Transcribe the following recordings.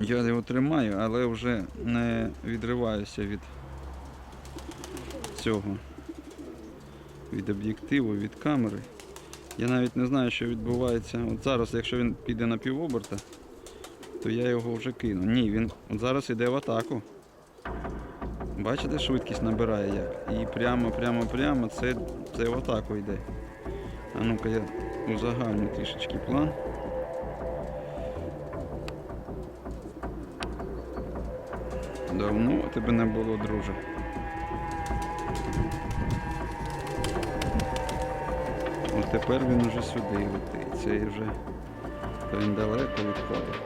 Я його тримаю, але вже не відриваюся від цього. Від об'єктиву, від камери. Я навіть не знаю, що відбувається. От зараз, якщо він піде на півоберта, то я його вже кину. Ні, він от зараз йде в атаку. Бачите, швидкість набирає як. І прямо, прямо, прямо це, це в атаку йде. А ну-ка я узагальню трішечки план. Давно тебе не було, друже. От тепер він уже сюди летить. Цей вже він далеко відходить.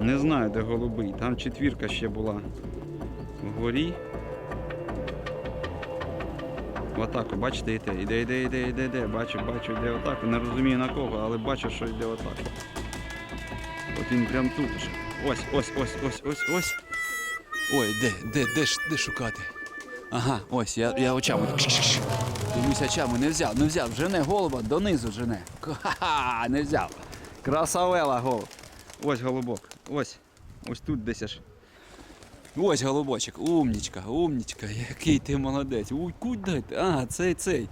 Не знаю, де голубий. Там четвірка ще була вгорі. В атаку, бачите, йде, йде, йде, йде, йде, йде. Бачу, бачу, йде в атаку. Не розумію на кого, але бачу, що йде в атаку. От він прям тут. Ось, ось, ось, ось, ось, ось. Ой, де, де, де, де шукати? Ага, ось, я, я очами. Дивлюсь очами, не взяв, не взяв. Жене голуба, донизу жене. Ха-ха, не взяв. Красавела голуб. Ось голубок. Ось. Ось тут десь аж. Ось голубочок, умнічка, умнічка, який ти молодець. Уй, куди ти? А, цей цей.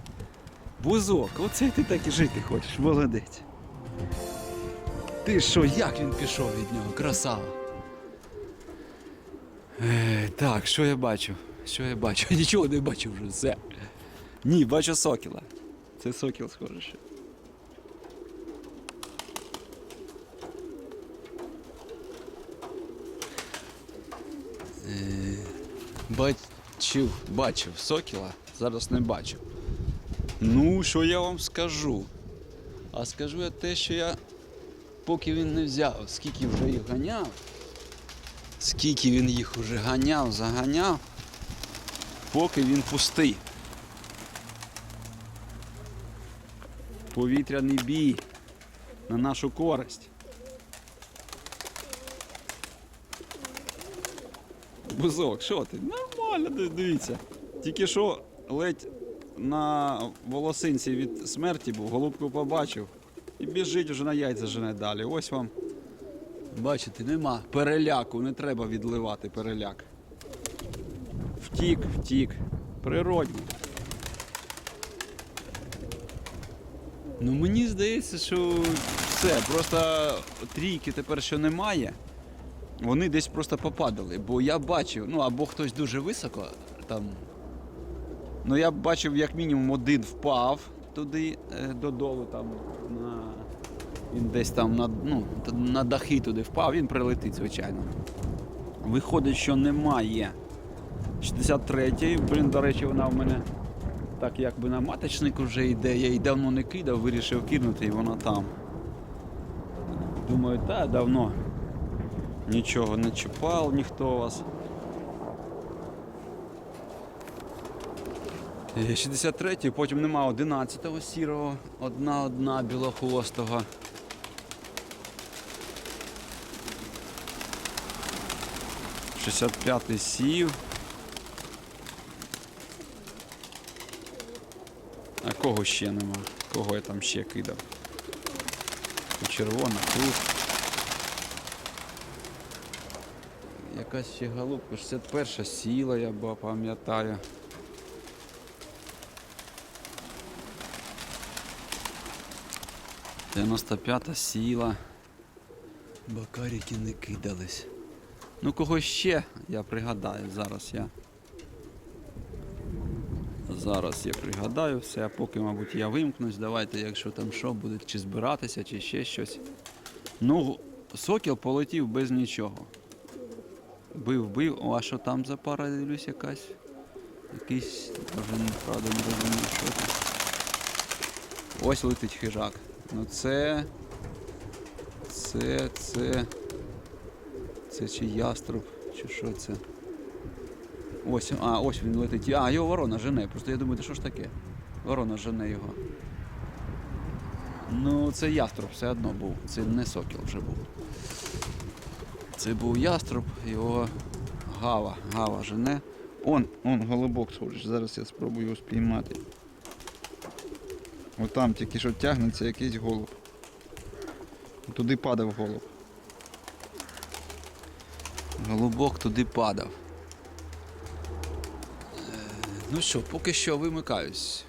Бузок, оцей ти так і жити хочеш, молодець. Ти що, як він пішов від нього? Красава. Е, так, що я бачу? Що я бачу? Нічого не бачу вже, все. Ні, бачу сокіла. Це сокіл схоже ще. Бачив, бачив сокіла, зараз не бачу. Ну, що я вам скажу? А скажу я те, що я, поки він не взяв, скільки вже їх ганяв, скільки він їх вже ганяв, заганяв, поки він пустий. Повітряний бій на нашу користь. Бузок, що ти? Нормально, дивіться. Тільки що ледь на волосинці від смерті був, голубку побачив і біжить вже на яйця жене далі. Ось вам. Бачите, нема переляку, не треба відливати переляк. Втік, втік. Природньо. Ну мені здається, що все, просто трійки тепер що немає. Вони десь просто попадали, бо я бачив, ну або хтось дуже високо там. Ну я бачив, як мінімум один впав туди е, додолу, там на. Він десь там на, ну, на дахи туди впав, він прилетить, звичайно. Виходить, що немає. 63-й, блін, до речі, вона в мене так якби на маточник вже йде. Я її давно не кидав, вирішив кинути і вона там. Думаю, та давно Нічого не чіпав ніхто вас. Е, 63-й, потім нема 11-го сірого, одна одна білохвостого. Шістдесят п'ятий сів. А кого ще нема? Кого я там ще кидав? Червона, тут. Якась ще голубка, 61 сіла, я пам'ятаю. Дев'яносто п'ята сіла. Бакаріки не кидались. Ну кого ще я пригадаю, зараз я. Зараз я пригадаю все, а поки, мабуть, я вимкнусь. Давайте, якщо там що буде, чи збиратися, чи ще щось. Ну, сокіл полетів без нічого. Бив, бив. О, а що там за пара дивлюсь якась? Якийсь, вже правда не розумію, що це. Ось летить хижак. Ну це. Це, це. Це чи яструб, чи що це? Ось, а, ось він летить. А, його ворона жене. Просто я думаю, що ж таке? Ворона жене його. Ну, це яструб все одно був. Це не сокіл вже був. Це був яструб, його гава, гава жене. Он, он голубок схожий. Зараз я спробую його спіймати. Отам тільки що тягнеться якийсь голуб. Туди падав голуб. Голубок туди падав. Е, Ну що, поки що вимикаюсь.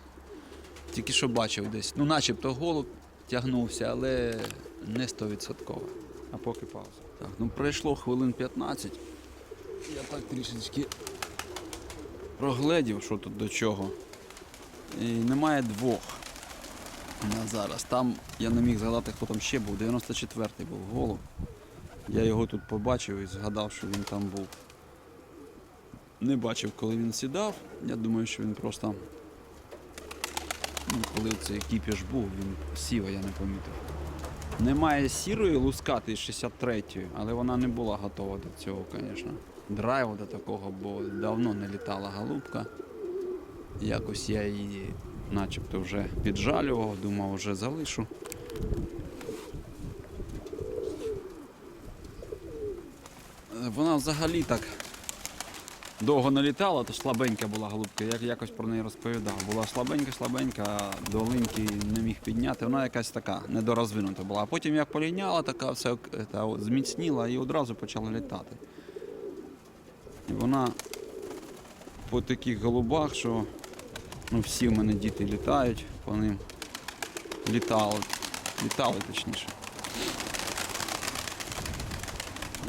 Тільки що бачив десь. Ну, начебто голуб тягнувся, але не стовідсотково. А поки пауза. Так, ну пройшло хвилин 15. Я так трішечки прогледів, що тут до чого. І немає двох на зараз. Там я не міг згадати, хто там ще був. 94-й був голуб. Я його тут побачив і згадав, що він там був. Не бачив, коли він сідав. Я думаю, що він просто. Ну, коли цей кіпіш був, він сів, а я не помітив. Немає сірої лускати 63-ї, але вона не була готова до цього, звісно. Драйву до такого, бо давно не літала голубка. Якось я її начебто вже піджалював, думав, вже залишу. Вона взагалі так довго не літала, то слабенька була голубка, я якось про неї розповідав. Була слабенька, слабенька, до линьки не міг підняти. Вона якась така недорозвинута була. А потім як поліняла, така все та, зміцніла і одразу почала літати. І вона по таких голубах, що ну, всі в мене діти літають по ним. Літали. Літали точніше.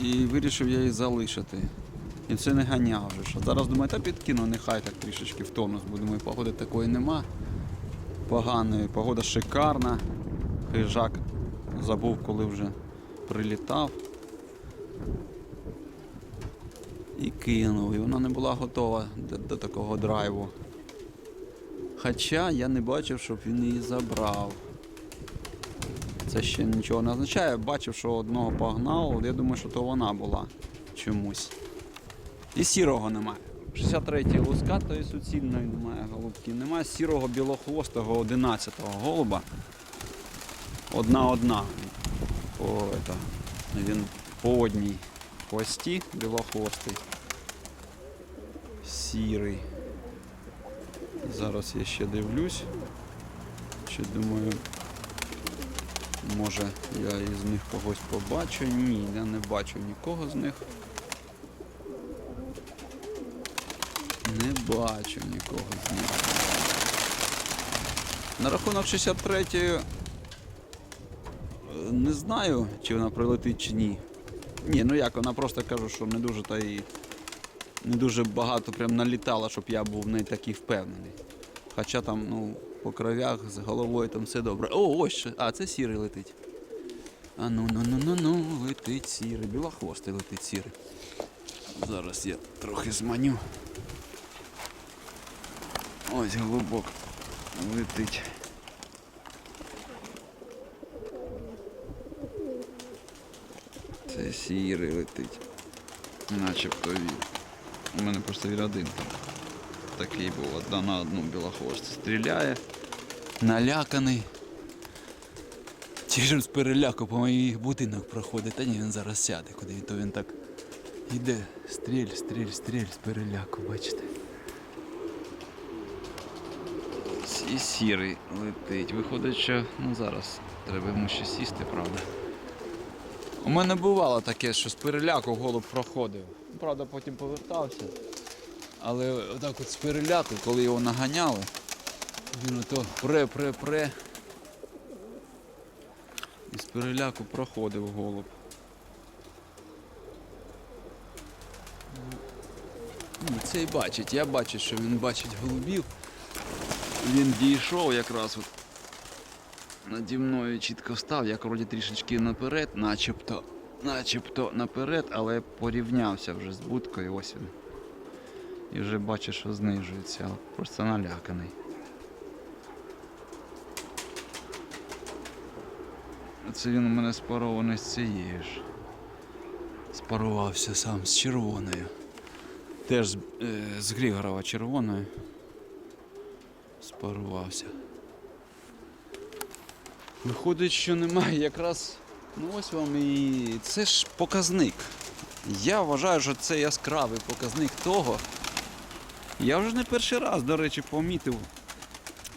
І вирішив я її залишити. І це не ганяв вже. Що. Зараз думаю, та підкину, нехай так трішечки в тонус. Бо думаю, погоди такої нема. Поганої, погода шикарна. Хижак забув, коли вже прилітав. І кинув. І вона не була готова до, до такого драйву. Хоча я не бачив, щоб він її забрав. Це ще нічого не означає. Бачив, що одного погнав, я думаю, що то вона була чомусь. І сірого немає. 63-й лускатої суцільної немає голубків. Немає сірого білохвостого 11-го голуба. Одна-одна. По, это, він по одній хвості білохвостий. Сірий. Зараз я ще дивлюсь. Ще думаю, може я із них когось побачу. Ні, я не бачу нікого з них. Не бачу нікого з них. На рахунок 63-ї е, не знаю, чи вона прилетить чи ні. Ні, ну як, вона просто кажу, що не дуже та і не дуже багато прям налітала, щоб я був не такий впевнений. Хоча там, ну, по кровях з головою там все добре. О, ось ще. А, це сірий летить. А ну ну ну ну ну летить сірий. Білохвостий летить сірий. Зараз я трохи зманю. Ось голубок летить. Це сірий летить. Начебто він. У мене просто він один там. Такий був одна на одну білохвост. Стріляє. Наляканий. Чи з переляку по моїй будинок проходить, та ні, він зараз сяде, куди то він так іде. Стріль, стріль, стріль з переляку, бачите. І сірий летить. Виходить, що ну зараз треба йому ще сісти, правда. У мене бувало таке, що з переляку голуб проходив. Правда, потім повертався. Але отак от з переляку, коли його наганяли, він ото пре-пре-пре. І з переляку проходив голуб. Ну, Цей бачить, я бачу, що він бачить голубів. Він дійшов якраз от наді мною чітко став, я вроді трішечки наперед, начебто, начебто наперед, але порівнявся вже з будкою, ось він. І вже бачу, що знижується, просто наляканий. Це він у мене спарований з цією ж. Спарувався сам з червоною. Теж з, е, з Григорова червоною. Спарувався. Виходить, що немає якраз. Ну ось вам і це ж показник. Я вважаю, що це яскравий показник того. Я вже не перший раз, до речі, помітив,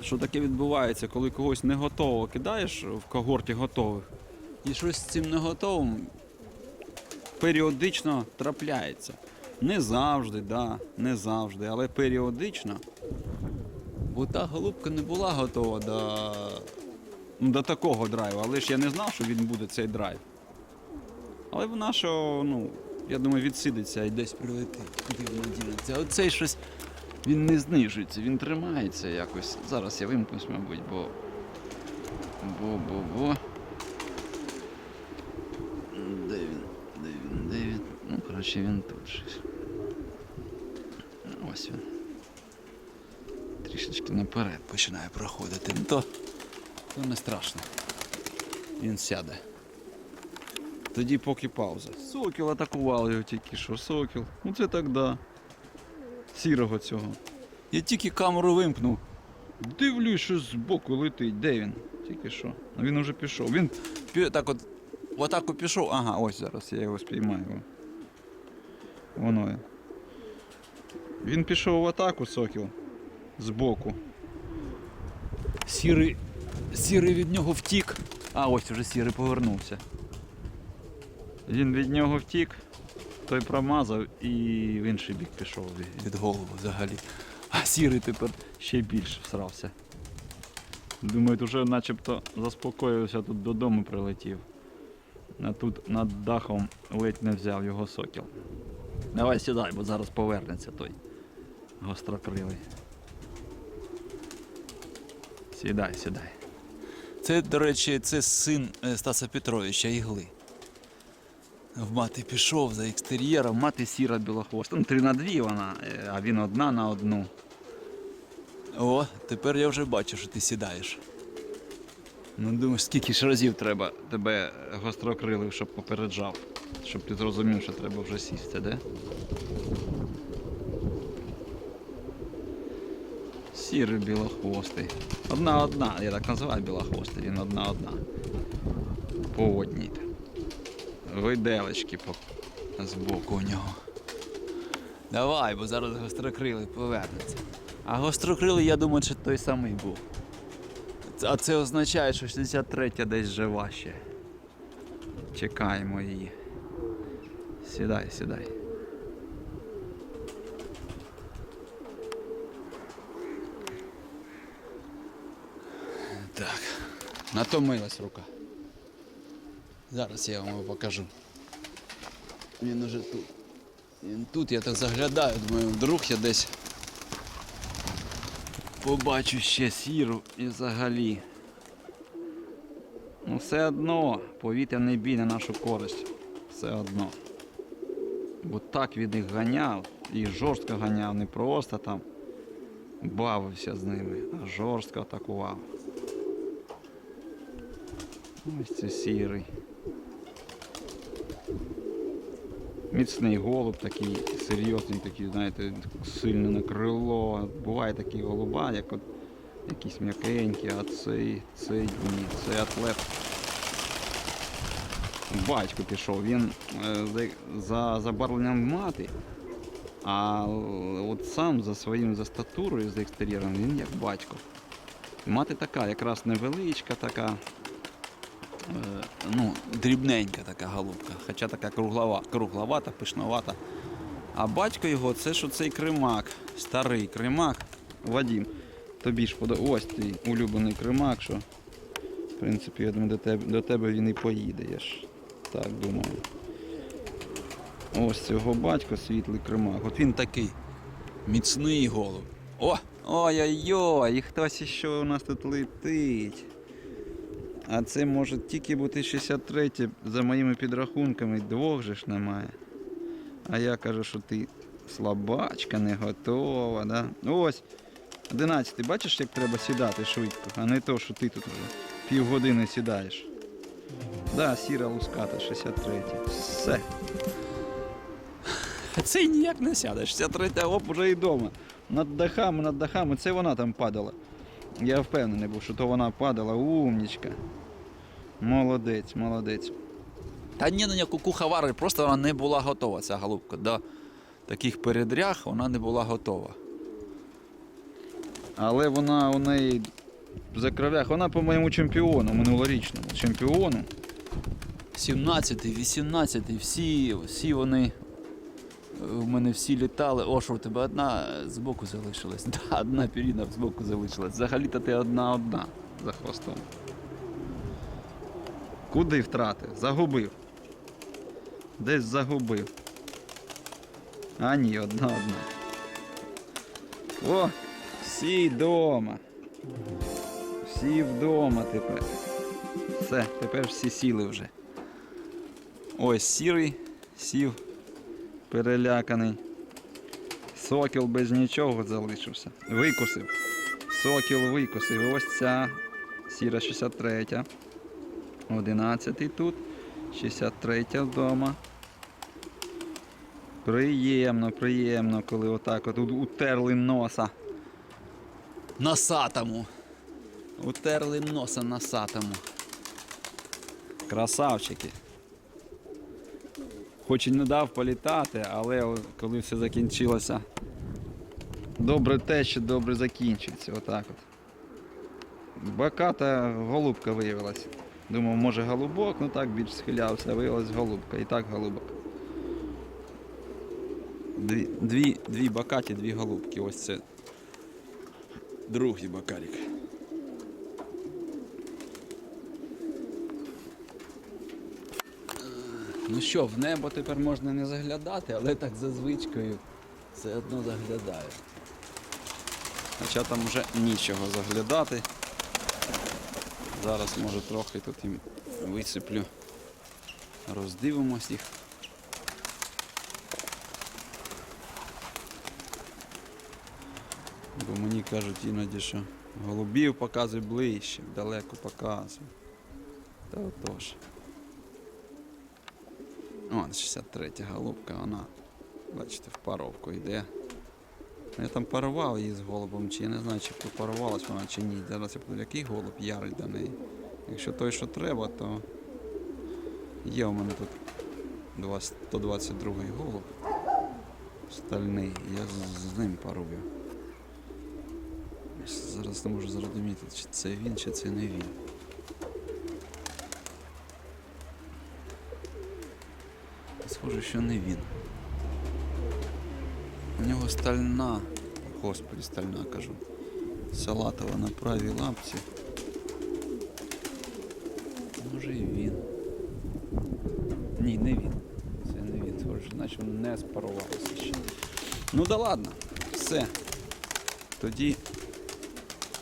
що таке відбувається, коли когось не готово кидаєш в когорті готових. І щось з цим не готовим періодично трапляється. Не завжди, да, не завжди, але періодично. Бо та голубка не була готова до, до такого драйву, але ж я не знав, що він буде цей драйв. Але вона що, ну, я думаю, відсидиться і десь прилетить. Дінеться? А Оцей щось він не знижується, він тримається якось. Зараз я вимкнусь, мабуть, бо. Бо-бо-бо. Де він? Де він? Де він? Ну, коротше, він тут щось. Ось він. Трішечки наперед починає проходити. Ну, То, то не страшно. Він сяде. Тоді поки пауза. Сокіл атакував його тільки що. Сокіл. Ну це так да. Сірого цього. Я тільки камеру вимкнув. Дивлюсь, що збоку летить. Де він? Тільки що. Ну він уже пішов. Він так от в атаку пішов. Ага, ось зараз я його спіймаю. Воно. він. Пішов в атаку, Сокіл. Збоку. Сірий. Сірий від нього втік. А, ось уже сірий повернувся. Він від нього втік, той промазав і в інший бік пішов від- голови взагалі. А сірий тепер ще більше всрався. Думаю, вже начебто заспокоївся, тут додому прилетів. А тут над дахом ледь не взяв його сокіл. Давай сідай, бо зараз повернеться той гострокрилий. Сідай, сідай. Це, до речі, це син е, Стаса Петровича Ігли. В мати пішов за екстер'єром, мати сіра білохвоста. Ну, три на дві вона, е, а він одна на одну. О, тепер я вже бачу, що ти сідаєш. Ну, думаєш, скільки ж разів треба тебе гострокрилив, щоб попереджав, щоб ти зрозумів, що треба вже сісти, де? Сірий білохвостий. Одна-одна, я так називаю білохвостий, він одна-одна. По одній. Виделечки по... збоку у нього. Давай, бо зараз гострокрилий повернеться. А гострокрилий, я думаю, що той самий був. А це означає, що 63 я десь жива ще. Чекаємо її. Сідай, сідай. Так. Натомилась рука. Зараз я вам його покажу. Він уже тут. Він тут, я так заглядаю, думаю, вдруг я десь побачу ще сіру і взагалі. Ну все одно, повітряний бій на нашу користь. Все одно. Бо так від них ганяв, і жорстко ганяв, не просто там бавився з ними, а жорстко атакував. Ось це сірий. Міцний голуб такий, серйозний такий, знаєте, сильне на крило. Буває такі голуба, як от якісь м'якенькі, а цей, цей ні, цей атлет. Батько пішов, він е, за- за забарвленням мати, а от сам за своїм за статурою, за екстер'єром, він як батько. Мати така, якраз невеличка така, ну, дрібненька така голубка, хоча така круглова, кругловата, пишновата. А батько його це що цей кримак, старий кримак. Вадім, тобі ж подо... Ось твій улюблений кримак, що в принципі, я думаю, до тебе, до тебе він і поїде. Я ж так думаю. Ось цього батько світлий кримак. От він такий міцний голуб. О! Ой-ой-ой, і хтось іще у нас тут летить. А це може тільки бути 63 за моїми підрахунками, двох же ж немає. А я кажу, що ти слабачка, не готова, да? Ось. 11. Бачиш, як треба сідати швидко, а не то, що ти тут вже півгодини сідаєш. Да, сіра луската, 63. Все. Цей ніяк не сяде. 63 оп, уже і вдома. Над дахами, над дахами. Це вона там падала. Я впевнений був, що то вона падала. Умнічка. Молодець, молодець. Та ні, ну ні, кукуха вари, просто вона не була готова, ця голубка. До таких передряг вона не була готова. Але вона у неї за кровях, вона по моєму чемпіону, минулорічному чемпіону. 17, 18, всі, всі вони. У мене всі літали. О, що у тебе одна збоку залишилась. Да, одна піріна збоку залишилась. Взагалі-то ти одна-одна за хвостом. Куди втратив? Загубив. Десь загубив. А ні, одна одна. О, всі вдома. Всі вдома тепер. Все, тепер всі сіли вже. Ось сірий сів, переляканий. Сокіл без нічого залишився. Викусив. Сокіл викусив. Ось ця сіра 63. 11 тут, 63 вдома. Приємно, приємно, коли отак от утерли носа. Носатому. Утерли носа носатому. Красавчики. Хоч і не дав політати, але коли все закінчилося. Добре те, що добре закінчиться. Отак от. Баката голубка виявилась. Думав, може голубок, ну так більш схилявся, виявилась голубка. І так голубок. Дві, дві, дві бакаті, дві голубки. Ось це другий бакарик. Ну що, в небо тепер можна не заглядати, але так за звичкою все одно заглядаю. Хоча там вже нічого заглядати. Зараз може трохи тут їм висиплю. Роздивимось їх. Бо мені кажуть іноді, що голубів показуй ближче, далеко показуй. Та отож. О, 63 голубка, вона, бачите, в паровку йде. Я там парував її з голубом, чи я не знаю, чи попарувалась вона чи ні. Зараз я подивлю, який голуб ярий до неї. Якщо той, що треба, то є у мене тут 20 122 голуб. Стальний, я з ним парую. Зараз не можу зрозуміти, чи це він, чи це не він. Схоже, що не він. У нього стальна, господи, стальна кажу. Салатова на правій лапці. Може і він. Ні, не він. Це не він. Схоже, наче не спарувалося ще. Ну да ладно, все. Тоді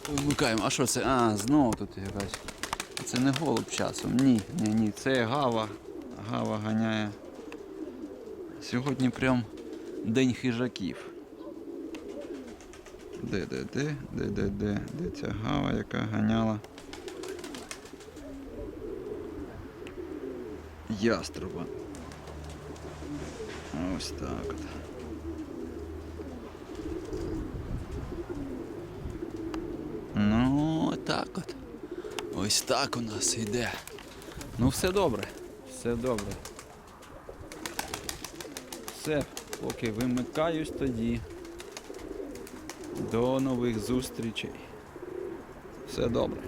вимикаємо. А що це? А, знову тут якась. Це не голуб часом. Ні, ні, ні, це гава. Гава ганяє. Сьогодні прям день хижаків. Де, де, де, ця гава, яка ганяла. Яструба. Ось так от. Ну, так от. Ось так у нас йде. Ну, все добре. Все добре. Все, поки вимикаюсь тоді. До нових зустрічей. Все добре.